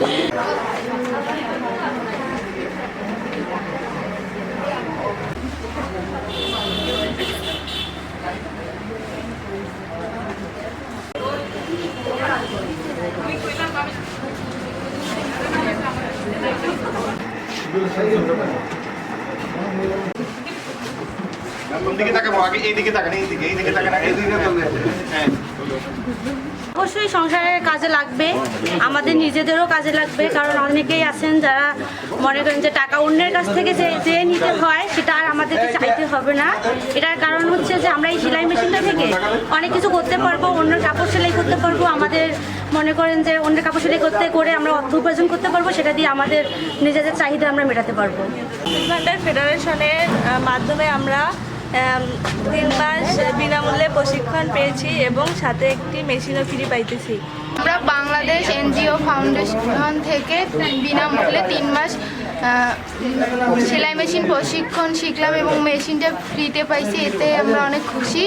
Hey, কোন দিকে তাকাবো, আগে এই দিকে তাকান, এই দিকে এই দিকে তাকান এই দিকে হ্যাঁ অবশ্যই সংসারের কাজে লাগবে আমাদের নিজেদেরও কাজে লাগবে কারণ অনেকেই আছেন যারা মনে করেন যে টাকা অন্যের কাছ থেকে যে যে নিতে হয় সেটা আর আমাদেরকে চাইতে হবে না। এটার কারণ হচ্ছে যে আমরা এই সেলাই মেশিনটা থেকে অনেক কিছু করতে পারব অন্যের কাপড় সেলাই করতে পারব আমাদের মনে করেন যে অন্যের কাপড় সেলাই করতে করে আমরা অর্থ উপার্জন করতে পারব সেটা দিয়ে আমাদের নিজেদের চাহিদা আমরা মেটাতে পারব। ফেডারেশনের মাধ্যমে আমরা আম, তিন মাস বিনামূল্যে প্রশিক্ষণ পেয়েছি এবং সাথে একটি মেশিনও ফ্রি পাইতেছি। আমরা বাংলাদেশ এনজিও ফাউন্ডেশন থেকে বিনামূল্যে তিন মাস সেলাই মেশিন প্রশিক্ষণ শিখলাম এবং মেশিনটা ফ্রিতে পাইছি, এতে আমরা অনেক খুশি।